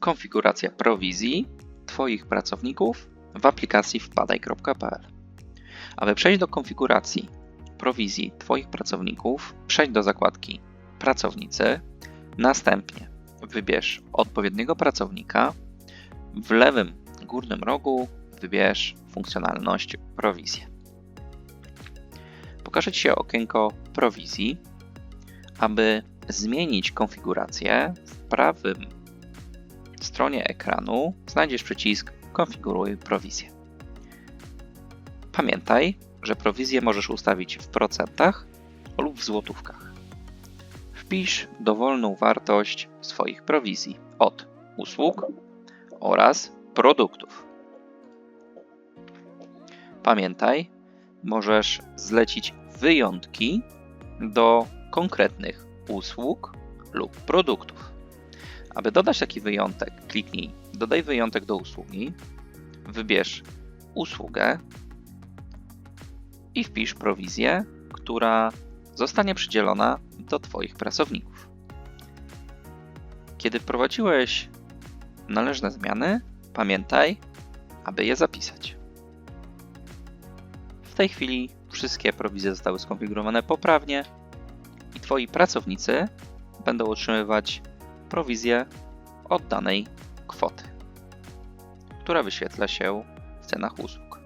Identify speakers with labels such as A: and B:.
A: konfiguracja prowizji Twoich pracowników w aplikacji wpadaj.pl. Aby przejść do konfiguracji prowizji Twoich pracowników, przejdź do zakładki Pracownicy, następnie wybierz odpowiedniego pracownika, w lewym górnym rogu wybierz funkcjonalność prowizję. Pokaże Ci się okienko prowizji. Aby zmienić konfigurację, w prawym stronie ekranu znajdziesz przycisk Konfiguruj prowizję. Pamiętaj, że prowizję możesz ustawić w procentach lub w złotówkach. Wpisz dowolną wartość swoich prowizji od usług oraz produktów. Pamiętaj, możesz zlecić wyjątki do konkretnych usług lub produktów. Aby dodać taki wyjątek, kliknij Dodaj wyjątek do usługi, wybierz usługę i wpisz prowizję, która zostanie przydzielona do Twoich pracowników. Kiedy wprowadziłeś należne zmiany, pamiętaj, aby je zapisać. W tej chwili wszystkie prowizje zostały skonfigurowane poprawnie i Twoi pracownicy będą otrzymywać prowizję od danej kwoty, która wyświetla się w cenach usług.